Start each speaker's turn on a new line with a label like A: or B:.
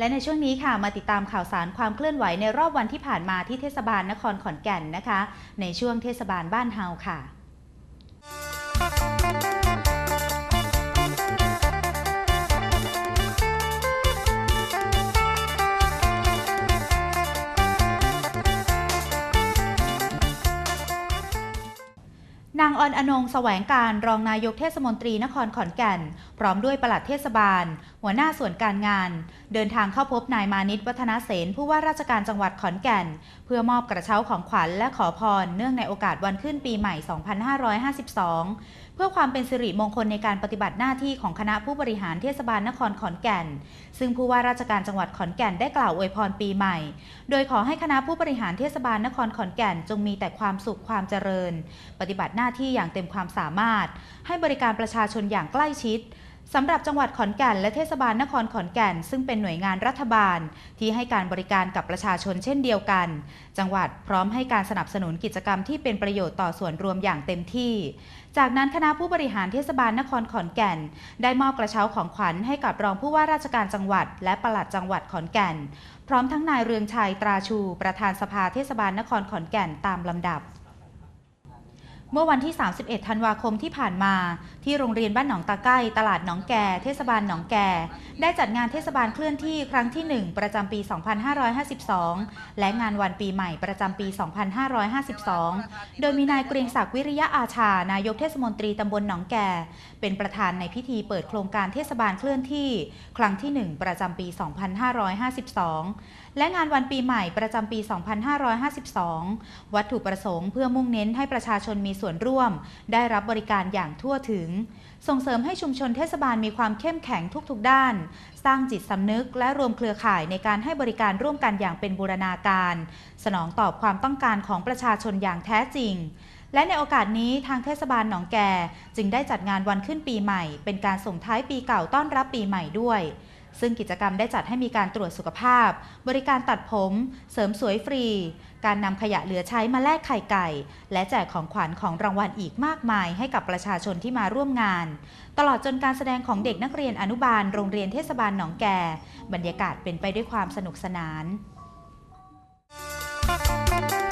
A: และในช่วงนี้ค่ะมาติดตามข่าวสารความเคลื่อนไหวในรอบวันที่ผ่านมาที่เทศบาลนครขอนแก่นนะคะ ในช่วงเทศบาลบ้านเฮาค่ะ นางออนอนงแสวงการรองนายกเทศมนตรีนครขอนแก่น พร้อมด้วยปลัดเทศบาล หัวหน้าส่วนการงาน เดินทางเข้าพบนายมานิตวัฒนาเสนผู้ว่าราชการจังหวัดขอนแก่น เพื่อมอบกระเช้าของขวัญและขอพร เนื่องในโอกาสวันขึ้นปีใหม่ 2552 พื่อความเป็นสิริมงคลในการปฏิบัติหน้าที่ของคณะผู้บริหารเทศบาลนครขอนแก่น ซึ่งผู้ว่าราชการจังหวัดขอนแก่นได้กล่าวอวยพรปีใหม่ โดยขอให้คณะผู้บริหารเทศบาลนครขอนแก่นจงมีแต่ความสุขความเจริญ ปฏิบัติหน้าที่อย่างเต็มความสามารถ ให้บริการประชาชนอย่างใกล้ชิด สำหรับจังหวัดขอนแก่นและเทศบาลนครขอนแก่น ซึ่งเป็นหน่วยงานรัฐบาล ที่ให้การบริการกับประชาชนเช่นเดียวกัน จังหวัดพร้อมให้การสนับสนุนกิจกรรมที่เป็นประโยชน์ต่อส่วนรวมอย่างเต็มที่ จากนั้นคณะผู้บริหารเทศบาลนครขอนแก่น ได้มอบกระเช้าของขวัญให้กับรองผู้ว่าราชการจังหวัด และปลัดจังหวัดขอนแก่น พร้อมทั้งนายเรืองชัยตราชู ประธานสภาเทศบาลนครขอนแก่นตามลำดับ เมื่อวันที่ 31 ธันวาคมที่ผ่านมา ที่โรงเรียนบ้านหนองตาใกล้ ตลาดหนองแก่ เทศบาลหนองแก่ ได้จัดงานเทศบาลเคลื่อนที่ครั้งที่ 1 ประจำปี 2552 และงานวันปีใหม่ประจำปี 2552 โดยมีนายเกรียงศักดิ์วิริยะอาชา นายกเทศมนตรีตำบลหนองแก่ เป็นประธานในพิธีเปิดโครงการเทศบาลเคลื่อนที่ ครั้งที่ 1 ประจำปี 2552 และงานวันปีใหม่ประจำปี 2552 วัตถุประสงค์เพื่อมุ่งเน้นให้ประชาชนมีส่วนร่วม ได้รับบริการอย่างทั่วถึง ส่งเสริมให้ชุมชนเทศบาลมีความเข้มแข็งทุกๆ ด้าน สร้างจิตสำนึกและรวมเครือข่ายในการให้บริการร่วมกันอย่างเป็นบูรณาการ สนองตอบความต้องการของประชาชนอย่างแท้จริงและในโอกาสนี้ทางเทศบาลหนองแกจึงได้จัดงานวันขึ้นปีใหม่ เป็นการส่งท้ายปีเก่าต้อนรับปีใหม่ด้วย ซึ่งกิจกรรมได้จัดให้มีการตรวจสุขภาพ บริการตัดผม เสริมสวยฟรี การนำขยะเหลือใช้มาแลกไข่ไก่ และแจกของขวัญของรางวัลอีกมากมายให้กับประชาชนที่มาร่วมงาน ตลอดจนการแสดงของเด็กนักเรียนอนุบาลโรงเรียนเทศบาลหนองแก บรรยากาศเป็นไปด้วยความสนุกสนาน Thank you.